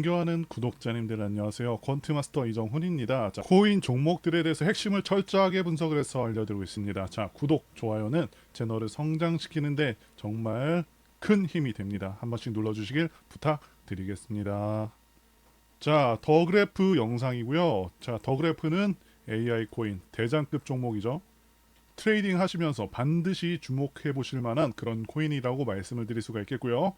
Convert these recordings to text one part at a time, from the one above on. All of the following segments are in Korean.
존경하는 구독자님들 안녕하세요. 권트마스터 이정훈입니다. 자, 코인 종목들에 대해서 핵심을 철저하게 분석을 해서 알려드리고 있습니다. 자, 구독, 좋아요는 채널을 성장시키는데 정말 큰 힘이 됩니다. 한 번씩 눌러주시길 부탁드리겠습니다. 자, 더그래프 영상이고요. 자, 더그래프는 AI 코인 대장급 종목이죠. 트레이딩 하시면서 반드시 주목해 보실 만한 그런 코인이라고 말씀을 드릴 수가 있겠고요.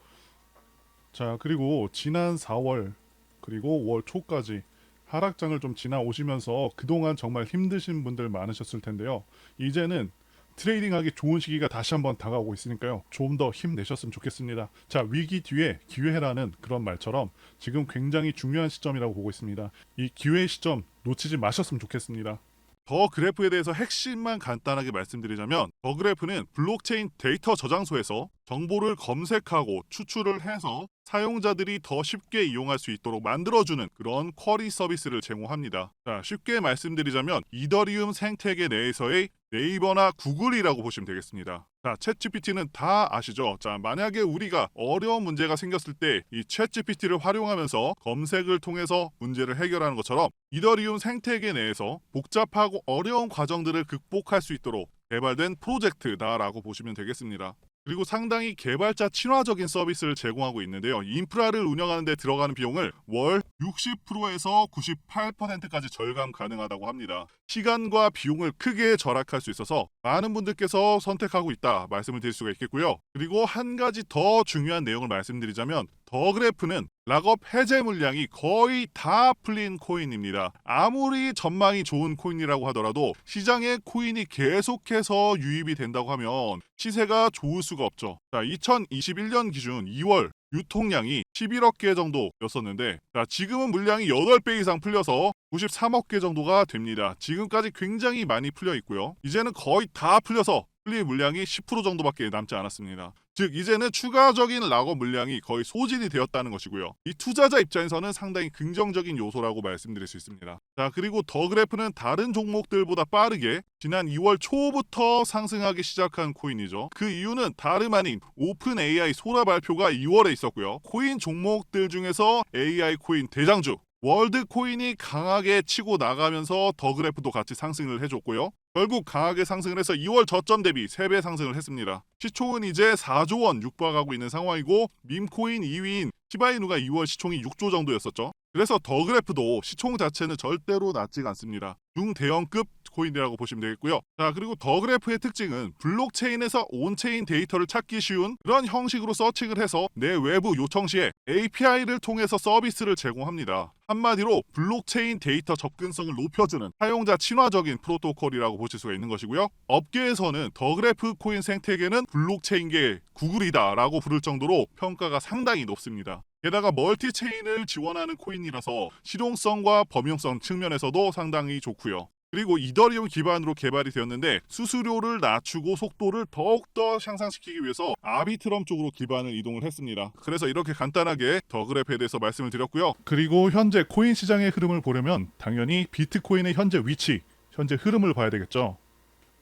자, 그리고 지난 4월 그리고 5월 초까지 하락장을 좀 지나오시면서 그동안 정말 힘드신 분들 많으셨을 텐데요. 이제는 트레이딩하기 좋은 시기가 다시 한번 다가오고 있으니까요. 좀 더 힘내셨으면 좋겠습니다. 자, 위기 뒤에 기회라는 그런 말처럼 지금 굉장히 중요한 시점이라고 보고 있습니다. 이 기회의 시점 놓치지 마셨으면 좋겠습니다. 더 그래프에 대해서 핵심만 간단하게 말씀드리자면 더 그래프는 블록체인 데이터 저장소에서 정보를 검색하고 추출을 해서 사용자들이 더 쉽게 이용할 수 있도록 만들어주는 그런 쿼리 서비스를 제공합니다. 자, 쉽게 말씀드리자면 이더리움 생태계 내에서의 네이버나 구글이라고 보시면 되겠습니다. 자, 챗GPT는 다 아시죠? 자, 만약에 우리가 어려운 문제가 생겼을 때 이 챗GPT를 활용하면서 검색을 통해서 문제를 해결하는 것처럼 이더리움 생태계 내에서 복잡하고 어려운 과정들을 극복할 수 있도록 개발된 프로젝트다라고 보시면 되겠습니다. 그리고 상당히 개발자 친화적인 서비스를 제공하고 있는데요. 인프라를 운영하는 데 들어가는 비용을 월 60%에서 98%까지 절감 가능하다고 합니다. 시간과 비용을 크게 절약할 수 있어서 많은 분들께서 선택하고 있다 말씀을 드릴 수가 있겠고요. 그리고 한 가지 더 중요한 내용을 말씀드리자면 더 그래프는 락업 해제 물량이 거의 다 풀린 코인입니다. 아무리 전망이 좋은 코인이라고 하더라도 시장에 코인이 계속해서 유입이 된다고 하면 시세가 좋을 수가 없죠. 자, 2021년 기준 2월 유통량이 11억 개 정도였었는데 자, 지금은 물량이 8배 이상 풀려서 93억 개 정도가 됩니다. 지금까지 굉장히 많이 풀려 있고요. 이제는 거의 다 풀려서 풀릴 물량이 10% 정도밖에 남지 않았습니다. 즉 이제는 추가적인 락업 물량이 거의 소진이 되었다는 것이고요. 이 투자자 입장에서는 상당히 긍정적인 요소라고 말씀드릴 수 있습니다. 자 그리고 더 그래프는 다른 종목들보다 빠르게 지난 2월 초부터 상승하기 시작한 코인이죠. 그 이유는 다름 아닌 오픈 AI 소라 발표가 2월에 있었고요. 코인 종목들 중에서 AI 코인 대장주 월드 코인이 강하게 치고 나가면서 더 그래프도 같이 상승을 해줬고요. 결국 강하게 상승을 해서 2월 저점 대비 3배 상승을 했습니다. 시총은 이제 4조 원 육박하고 있는 상황이고 밈코인 2위인 시바이누가 2월 시총이 6조 정도였었죠. 그래서 더 그래프도 시총 자체는 절대로 낮지가 않습니다. 중대형급 코인이라고 보시면 되겠고요. 자, 그리고 더 그래프의 특징은 블록체인에서 온체인 데이터를 찾기 쉬운 그런 형식으로 서칭을 해서 내 외부 요청 시에 API를 통해서 서비스를 제공합니다. 한마디로 블록체인 데이터 접근성을 높여주는 사용자 친화적인 프로토콜이라고 보실 수가 있는 것이고요. 업계에서는 더 그래프 코인 생태계는 블록체인계 구글이다라고 부를 정도로 평가가 상당히 높습니다. 게다가 멀티체인을 지원하는 코인이라서 실용성과 범용성 측면에서도 상당히 좋고 요. 그리고 이더리움 기반으로 개발이 되었는데 수수료를 낮추고 속도를 더욱더 향상시키기 위해서 아비트럼 쪽으로 기반을 이동을 했습니다. 그래서 이렇게 간단하게 더 그래프에 대해서 말씀을 드렸고요. 그리고 현재 코인 시장의 흐름을 보려면 당연히 비트코인의 현재 위치, 현재 흐름을 봐야 되겠죠.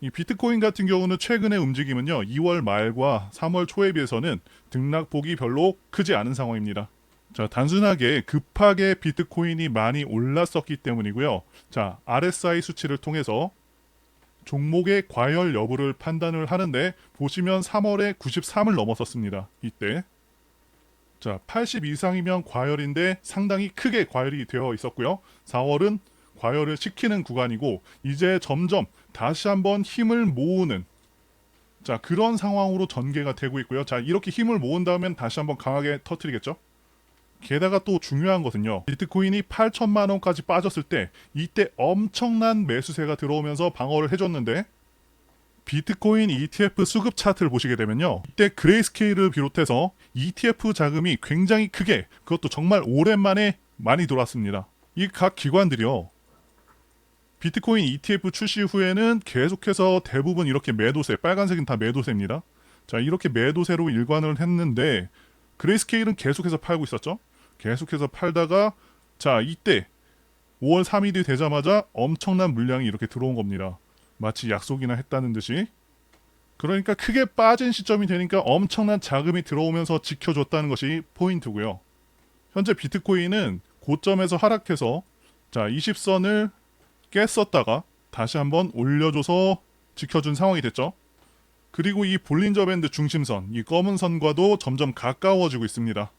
이 비트코인 같은 경우는 최근의 움직임은요. 2월 말과 3월 초에 비해서는 등락폭이 별로 크지 않은 상황입니다. 자, 단순하게 급하게 비트코인이 많이 올랐었기 때문이고요. 자, RSI 수치를 통해서 종목의 과열 여부를 판단을 하는데 보시면 3월에 93을 넘었었습니다. 이때. 자, 80 이상이면 과열인데 상당히 크게 과열이 되어 있었고요. 4월은 과열을 시키는 구간이고 이제 점점 다시 한번 힘을 모으는 자, 그런 상황으로 전개가 되고 있고요. 자, 이렇게 힘을 모은 다음엔 다시 한번 강하게 터트리겠죠? 게다가 또 중요한 것은요. 비트코인이 8천만 원까지 빠졌을 때 이때 엄청난 매수세가 들어오면서 방어를 해줬는데 비트코인 ETF 수급 차트를 보시게 되면요. 이때 그레이스케일을 비롯해서 ETF 자금이 굉장히 크게 그것도 정말 오랜만에 많이 돌았습니다. 이 각 기관들이요. 비트코인 ETF 출시 후에는 계속해서 대부분 이렇게 매도세, 빨간색은 다 매도세입니다. 자, 이렇게 매도세로 일관을 했는데 그레이스케일은 계속해서 팔고 있었죠. 계속해서 팔다가 자 이때 5월 3일이 되자마자 엄청난 물량이 이렇게 들어온 겁니다. 마치 약속이나 했다는 듯이. 그러니까 크게 빠진 시점이 되니까 엄청난 자금이 들어오면서 지켜줬다는 것이 포인트고요. 현재 비트코인은 고점에서 하락해서 자 20선을 깼었다가 다시 한번 올려줘서 지켜준 상황이 됐죠. 그리고 이 볼린저 밴드 중심선, 이 검은 선과도 점점 가까워지고 있습니다.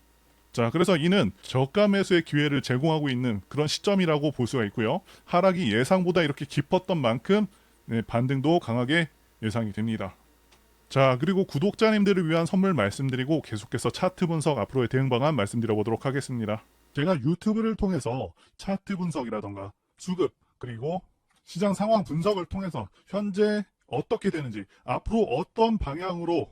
자, 그래서 이는 저가 매수의 기회를 제공하고 있는 그런 시점이라고 볼 수가 있고요. 하락이 예상보다 이렇게 깊었던 만큼 네, 반등도 강하게 예상이 됩니다. 자, 그리고 구독자님들을 위한 선물 말씀드리고 계속해서 차트 분석 앞으로의 대응 방안 말씀드려보도록 하겠습니다. 제가 유튜브를 통해서 차트 분석이라던가 수급 그리고 시장 상황 분석을 통해서 현재 어떻게 되는지 앞으로 어떤 방향으로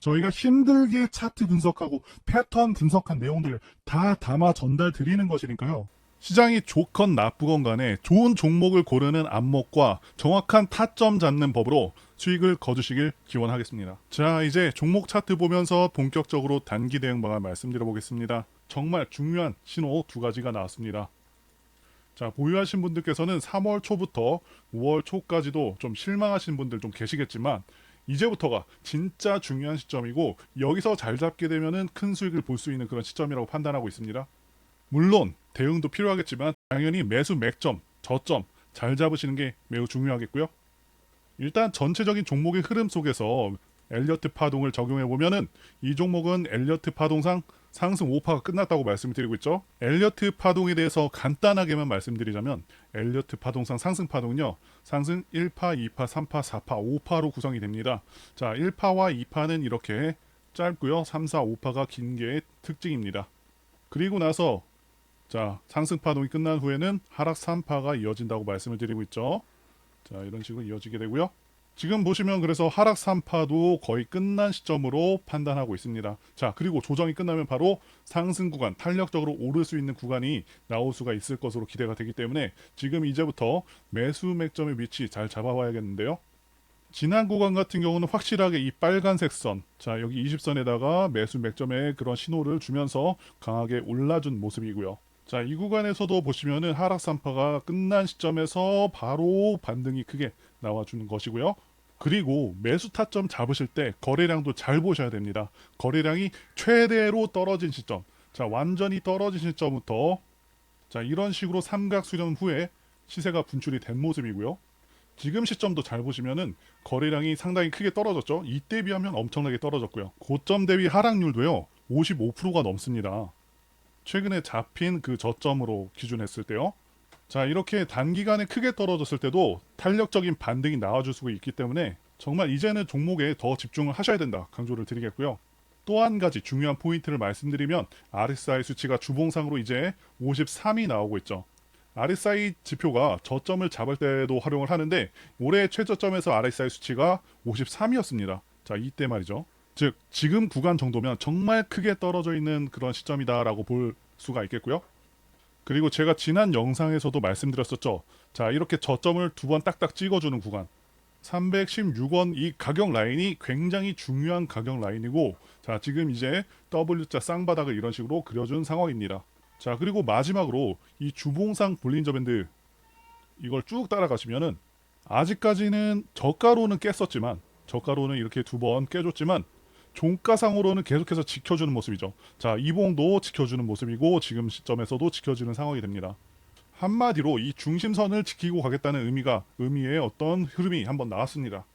저희가 힘들게 차트 분석하고 패턴 분석한 내용들을 다 담아 전달 드리는 것이니까요. 시장이 좋건 나쁘건 간에 좋은 종목을 고르는 안목과 정확한 타점 잡는 법으로 수익을 거두시길 기원하겠습니다. 자, 이제 종목 차트 보면서 본격적으로 단기 대응 방안 말씀드려 보겠습니다. 정말 중요한 신호 두 가지가 나왔습니다. 자, 보유하신 분들께서는 3월 초부터 5월 초까지도 좀 실망하신 분들 좀 계시겠지만 이제부터가 진짜 중요한 시점이고 여기서 잘 잡게 되면은 큰 수익을 볼 수 있는 그런 시점이라고 판단하고 있습니다. 물론 대응도 필요하겠지만 당연히 매수 맥점, 저점 잘 잡으시는 게 매우 중요하겠고요. 일단 전체적인 종목의 흐름 속에서 엘리어트 파동을 적용해 보면은 이 종목은 엘리어트 파동상 상승 5파가 끝났다고 말씀을 드리고 있죠. 엘리어트 파동에 대해서 간단하게만 말씀드리자면 엘리어트 파동상 상승 파동은요. 상승 1파, 2파, 3파, 4파, 5파로 구성이 됩니다. 자, 1파와 2파는 이렇게 짧고요. 3, 4, 5파가 긴 게 특징입니다. 그리고 나서 자, 상승 파동이 끝난 후에는 하락 3파가 이어진다고 말씀을 드리고 있죠. 자, 이런 식으로 이어지게 되고요. 지금 보시면 그래서 하락 3파도 거의 끝난 시점으로 판단하고 있습니다. 자, 그리고 조정이 끝나면 바로 상승 구간, 탄력적으로 오를 수 있는 구간이 나올 수가 있을 것으로 기대가 되기 때문에 지금 이제부터 매수 맥점의 위치 잘 잡아봐야겠는데요. 지난 구간 같은 경우는 확실하게 이 빨간색 선, 자, 여기 20선에다가 매수 맥점의 그런 신호를 주면서 강하게 올라준 모습이고요. 자, 이 구간에서도 보시면은 하락 산파가 끝난 시점에서 바로 반등이 크게 나와주는 것이고요. 그리고 매수 타점 잡으실 때 거래량도 잘 보셔야 됩니다. 거래량이 최대로 떨어진 시점. 자, 완전히 떨어진 시점부터 자, 이런 식으로 삼각 수렴 후에 시세가 분출이 된 모습이고요. 지금 시점도 잘 보시면은 거래량이 상당히 크게 떨어졌죠. 이때 비하면 엄청나게 떨어졌고요. 고점 대비 하락률도요. 55%가 넘습니다. 최근에 잡힌 그 저점으로 기준했을 때요. 자, 이렇게 단기간에 크게 떨어졌을 때도 탄력적인 반등이 나와줄 수가 있기 때문에 정말 이제는 종목에 더 집중을 하셔야 된다 강조를 드리겠고요. 또 한 가지 중요한 포인트를 말씀드리면 RSI 수치가 주봉상으로 이제 53이 나오고 있죠. RSI 지표가 저점을 잡을 때도 활용을 하는데 올해 최저점에서 RSI 수치가 53이었습니다. 자, 이때 말이죠. 즉 지금 구간 정도면 정말 크게 떨어져 있는 그런 시점이다라고 볼 수가 있겠고요. 그리고 제가 지난 영상에서도 말씀드렸었죠. 자, 이렇게 저점을 두 번 딱딱 찍어주는 구간. 316원 이 가격 라인이 굉장히 중요한 가격 라인이고, 자, 지금 이제 W자 쌍바닥을 이런 식으로 그려준 상황입니다. 자, 그리고 마지막으로 이 주봉상 볼린저 밴드 이걸 쭉 따라가시면은 아직까지는 저가로는 깼었지만 저가로는 이렇게 두 번 깨줬지만 종가상으로는 계속해서 지켜주는 모습이죠. 자, 이봉도 지켜주는 모습이고 지금 시점에서도 지켜주는 상황이 됩니다. 한마디로 이 중심선을 지키고 가겠다는 의미가 의미의 어떤 흐름이 한번 나왔습니다.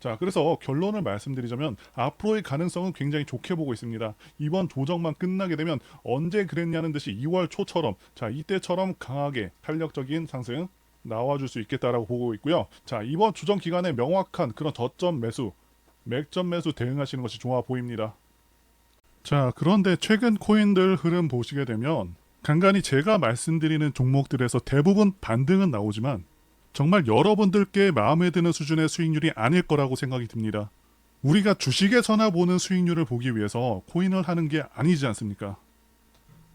자, 그래서 결론을 말씀드리자면 앞으로의 가능성은 굉장히 좋게 보고 있습니다. 이번 조정만 끝나게 되면 언제 그랬냐는 듯이 2월 초처럼 자, 이때처럼 강하게 탄력적인 상승 나와줄 수 있겠다라고 보고 있고요. 자, 이번 조정 기간에 명확한 그런 저점 매수, 맥점 매수 대응하시는 것이 좋아 보입니다. 자, 그런데 최근 코인들 흐름 보시게 되면 간간히 제가 말씀드리는 종목들에서 대부분 반등은 나오지만 정말 여러분들께 마음에 드는 수준의 수익률이 아닐 거라고 생각이 듭니다. 우리가 주식에서나 보는 수익률을 보기 위해서 코인을 하는 게 아니지 않습니까?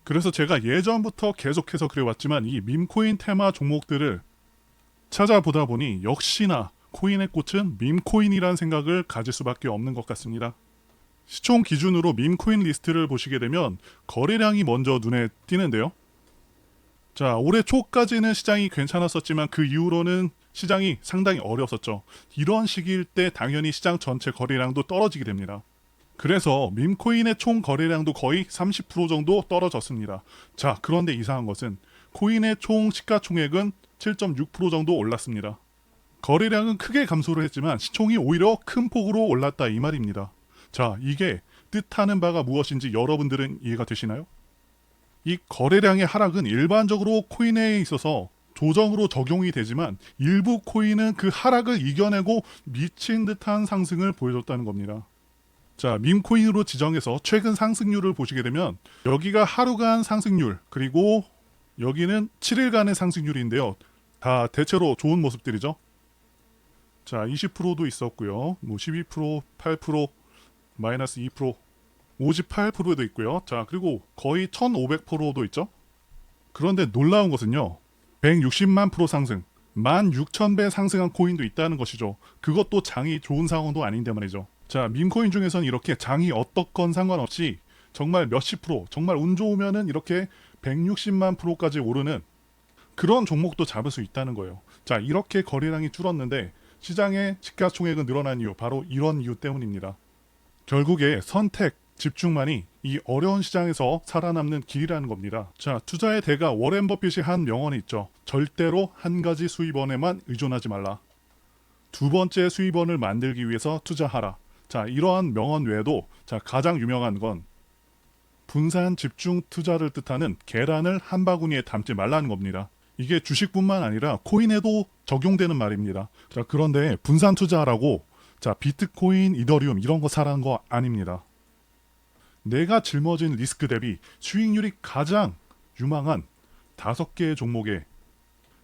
그래서 제가 예전부터 계속해서 그래왔지만 이 밈코인 테마 종목들을 찾아보다 보니 역시나 코인의 꽃은 밈코인이라는 생각을 가질 수밖에 없는 것 같습니다. 시총 기준으로 밈코인 리스트를 보시게 되면 거래량이 먼저 눈에 띄는데요. 자, 올해 초까지는 시장이 괜찮았었지만 그 이후로는 시장이 상당히 어려웠었죠. 이런 시기일 때 당연히 시장 전체 거래량도 떨어지게 됩니다. 그래서 밈코인의 총 거래량도 거의 30% 정도 떨어졌습니다. 자, 그런데 이상한 것은 코인의 총 시가총액은 7.6% 정도 올랐습니다. 거래량은 크게 감소를 했지만 시총이 오히려 큰 폭으로 올랐다 이 말입니다. 자, 이게 뜻하는 바가 무엇인지 여러분들은 이해가 되시나요? 이 거래량의 하락은 일반적으로 코인에 있어서 조정으로 적용이 되지만 일부 코인은 그 하락을 이겨내고 미친 듯한 상승을 보여줬다는 겁니다. 자, 밈코인으로 지정해서 최근 상승률을 보시게 되면 여기가 하루간 상승률 그리고 여기는 7일간의 상승률인데요. 다 대체로 좋은 모습들이죠. 자, 20%도 있었고요. 뭐 12%, 8%, 마이너스 2%, 58%도 있고요. 자, 그리고 거의 1,500%도 있죠. 그런데 놀라운 것은요. 160만 프로 상승, 16,000배 상승한 코인도 있다는 것이죠. 그것도 장이 좋은 상황도 아닌데 말이죠. 자, 밈코인 중에선 이렇게 장이 어떻건 상관없이 정말 몇십 프로, 정말 운 좋으면은 이렇게 160만 프로까지 오르는 그런 종목도 잡을 수 있다는 거예요. 자, 이렇게 거래량이 줄었는데 시장의 시가총액은 늘어난 이유 바로 이런 이유 때문입니다. 결국에 선택, 집중만이 이 어려운 시장에서 살아남는 길이라는 겁니다. 자, 투자의 대가 워렌 버핏이 한 명언이 있죠. 절대로 한 가지 수입원에만 의존하지 말라. 두 번째 수입원을 만들기 위해서 투자하라. 자, 이러한 명언 외에도 자, 가장 유명한 건 분산 집중 투자를 뜻하는 계란을 한 바구니에 담지 말라는 겁니다. 이게 주식뿐만 아니라 코인에도 적용되는 말입니다. 자, 그런데 분산 투자라고 자, 비트코인, 이더리움 이런 거 사라는 거 아닙니다. 내가 짊어진 리스크 대비 수익률이 가장 유망한 다섯 개의 종목에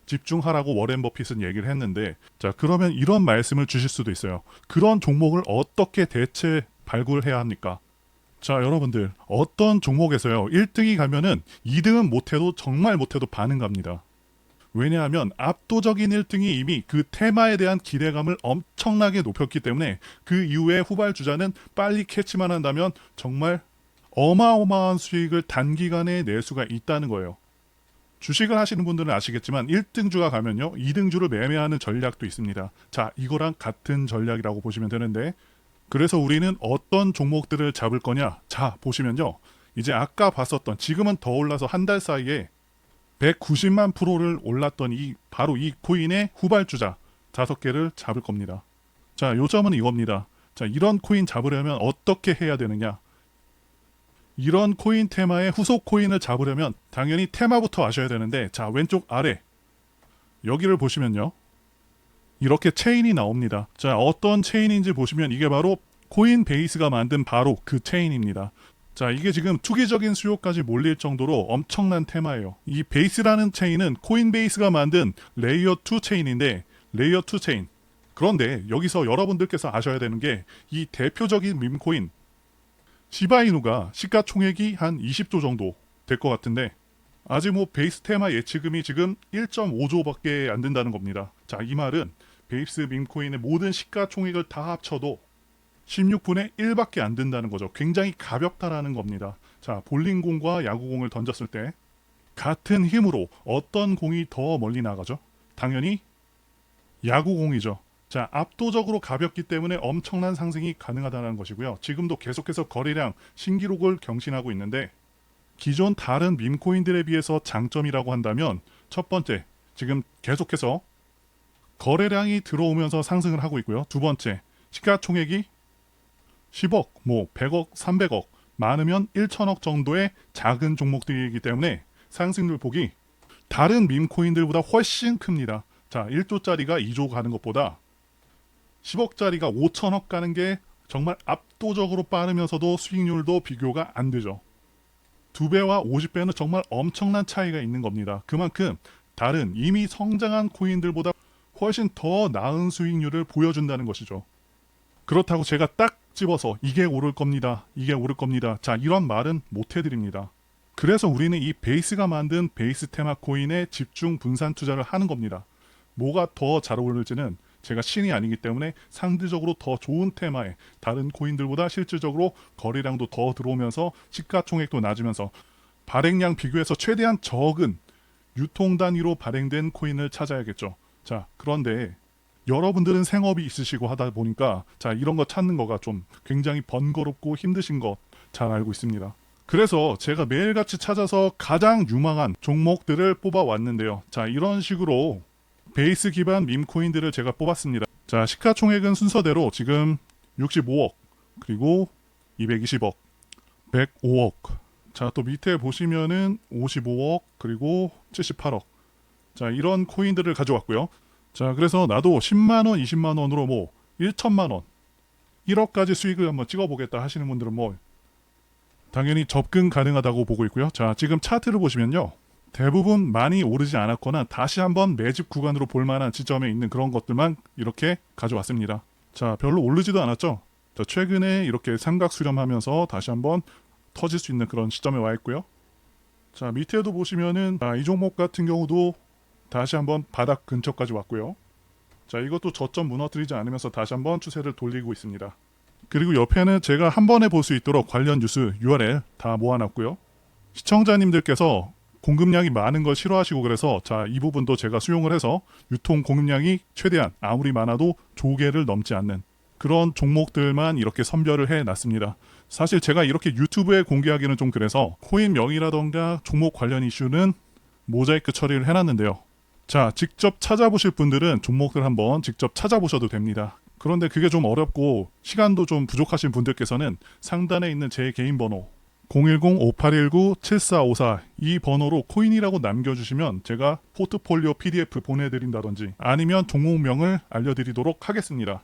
집중하라고 워렌 버핏은 얘기를 했는데 자 그러면 이런 말씀을 주실 수도 있어요. 그런 종목을 어떻게 대체 발굴해야 합니까? 자 여러분들 어떤 종목에서요 1등이 가면은 2등은 못해도 정말 못해도 반응 갑니다. 왜냐하면 압도적인 1등이 이미 그 테마에 대한 기대감을 엄청나게 높였기 때문에 그 이후에 후발주자는 빨리 캐치만 한다면 정말 어마어마한 수익을 단기간에 낼 수가 있다는 거예요. 주식을 하시는 분들은 아시겠지만 1등주가 가면요. 2등주를 매매하는 전략도 있습니다. 자, 이거랑 같은 전략이라고 보시면 되는데 그래서 우리는 어떤 종목들을 잡을 거냐? 자, 보시면요. 이제 아까 봤었던 지금은 더 올라서 한 달 사이에 190만 프로를 올랐던 이 바로 이 코인의 후발주자 다섯 개를 잡을 겁니다. 자, 요점은 이겁니다. 자, 이런 코인 잡으려면 어떻게 해야 되느냐? 이런 코인 테마의 후속 코인을 잡으려면 당연히 테마부터 아셔야 되는데 자, 왼쪽 아래 여기를 보시면요. 이렇게 체인이 나옵니다. 자, 어떤 체인인지 보시면 이게 바로 코인 베이스가 만든 바로 그 체인입니다. 자, 이게 지금 투기적인 수요까지 몰릴 정도로 엄청난 테마예요. 이 베이스라는 체인은 코인 베이스가 만든 레이어 2 체인인데 레이어 2 체인. 그런데 여기서 여러분들께서 아셔야 되는 게 이 대표적인 밈코인 시바이누가 시가총액이 한 20조 정도 될 것 같은데 아직 뭐 베이스 테마 예치금이 지금 1.5조밖에 안 된다는 겁니다. 자, 이 말은 베이스 밈코인의 모든 시가총액을 다 합쳐도 16분의 1밖에 안 된다는 거죠. 굉장히 가볍다라는 겁니다. 자, 볼링공과 야구공을 던졌을 때 같은 힘으로 어떤 공이 더 멀리 나가죠? 당연히 야구공이죠. 자, 압도적으로 가볍기 때문에 엄청난 상승이 가능하다는 것이고요. 지금도 계속해서 거래량 신기록을 경신하고 있는데 기존 다른 밈코인들에 비해서 장점이라고 한다면 첫 번째, 지금 계속해서 거래량이 들어오면서 상승을 하고 있고요. 두 번째, 시가총액이 10억, 뭐 100억, 300억, 많으면 1천억 정도의 작은 종목들이기 때문에 상승률 폭이 다른 밈코인들보다 훨씬 큽니다. 자, 1조짜리가 2조 가는 것보다 10억짜리가 5천억 가는 게 정말 압도적으로 빠르면서도 수익률도 비교가 안 되죠. 두 배와 50배는 정말 엄청난 차이가 있는 겁니다. 그만큼 다른 이미 성장한 코인들보다 훨씬 더 나은 수익률을 보여준다는 것이죠. 그렇다고 제가 딱 집어서 이게 오를 겁니다. 이게 오를 겁니다. 자, 이런 말은 못 해드립니다. 그래서 우리는 이 베이스가 만든 베이스 테마 코인에 집중 분산 투자를 하는 겁니다. 뭐가 더 잘 어울릴지는 제가 신이 아니기 때문에 상대적으로 더 좋은 테마에 다른 코인들보다 실질적으로 거래량도 더 들어오면서 시가총액도 낮으면서 발행량 비교해서 최대한 적은 유통 단위로 발행된 코인을 찾아야겠죠. 자, 그런데 여러분들은 생업이 있으시고 하다 보니까 자, 이런 거 찾는 거가 좀 굉장히 번거롭고 힘드신 거 잘 알고 있습니다. 그래서 제가 매일같이 찾아서 가장 유망한 종목들을 뽑아 왔는데요. 자, 이런 식으로 베이스 기반 밈코인들을 제가 뽑았습니다. 자, 시가총액은 순서대로 지금 65억, 그리고 220억, 105억. 자, 또 밑에 보시면은 55억, 그리고 78억. 자, 이런 코인들을 가져왔고요. 자, 그래서 나도 10만 원, 20만 원으로 뭐 1천만 원, 1억까지 수익을 한번 찍어보겠다 하시는 분들은 뭐 당연히 접근 가능하다고 보고 있고요. 자, 지금 차트를 보시면요. 대부분 많이 오르지 않았거나 다시 한번 매집 구간으로 볼 만한 지점에 있는 그런 것들만 이렇게 가져왔습니다. 자, 별로 오르지도 않았죠. 자, 최근에 이렇게 삼각 수렴하면서 다시 한번 터질 수 있는 그런 시점에 와 있고요. 자, 밑에도 보시면은 아, 이 종목 같은 경우도 다시 한번 바닥 근처까지 왔고요. 자, 이것도 저점 무너뜨리지 않으면서 다시 한번 추세를 돌리고 있습니다. 그리고 옆에는 제가 한 번에 볼 수 있도록 관련 뉴스 URL 다 모아놨고요. 시청자님들께서 공급량이 많은 걸 싫어하시고 그래서 자, 이 부분도 제가 수용을 해서 유통 공급량이 최대한 아무리 많아도 조개를 넘지 않는 그런 종목들만 이렇게 선별을 해 놨습니다. 사실 제가 이렇게 유튜브에 공개하기는 좀 그래서 코인 명의라던가 종목 관련 이슈는 모자이크 처리를 해놨는데요. 자, 직접 찾아보실 분들은 종목들 한번 직접 찾아보셔도 됩니다. 그런데 그게 좀 어렵고 시간도 좀 부족하신 분들께서는 상단에 있는 제 개인 번호 010-5819-7454 이 번호로 코인이라고 남겨주시면 제가 포트폴리오 PDF 보내드린다든지 아니면 종목명을 알려드리도록 하겠습니다.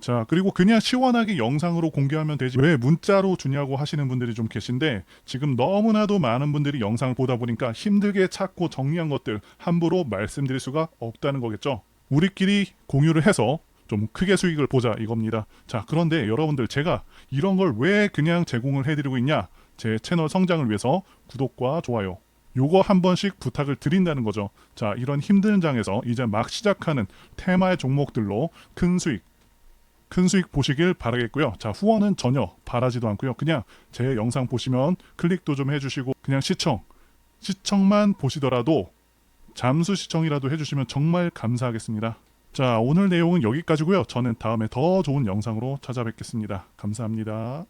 자 그리고 그냥 시원하게 영상으로 공개하면 되지 왜 문자로 주냐고 하시는 분들이 좀 계신데 지금 너무나도 많은 분들이 영상을 보다 보니까 힘들게 찾고 정리한 것들 함부로 말씀드릴 수가 없다는 거겠죠. 우리끼리 공유를 해서 좀 크게 수익을 보자 이겁니다. 자 그런데 여러분들 제가 이런 걸 왜 그냥 제공을 해드리고 있냐? 제 채널 성장을 위해서 구독과 좋아요 요거 한 번씩 부탁을 드린다는 거죠. 자 이런 힘든 장에서 이제 막 시작하는 테마의 종목들로 큰 수익 큰 수익 보시길 바라겠고요. 자, 후원은 전혀 바라지도 않고요. 그냥 제 영상 보시면 클릭도 좀 해주시고 그냥 시청, 시청만 보시더라도 잠수 시청이라도 해주시면 정말 감사하겠습니다. 자, 오늘 내용은 여기까지고요. 저는 다음에 더 좋은 영상으로 찾아뵙겠습니다. 감사합니다.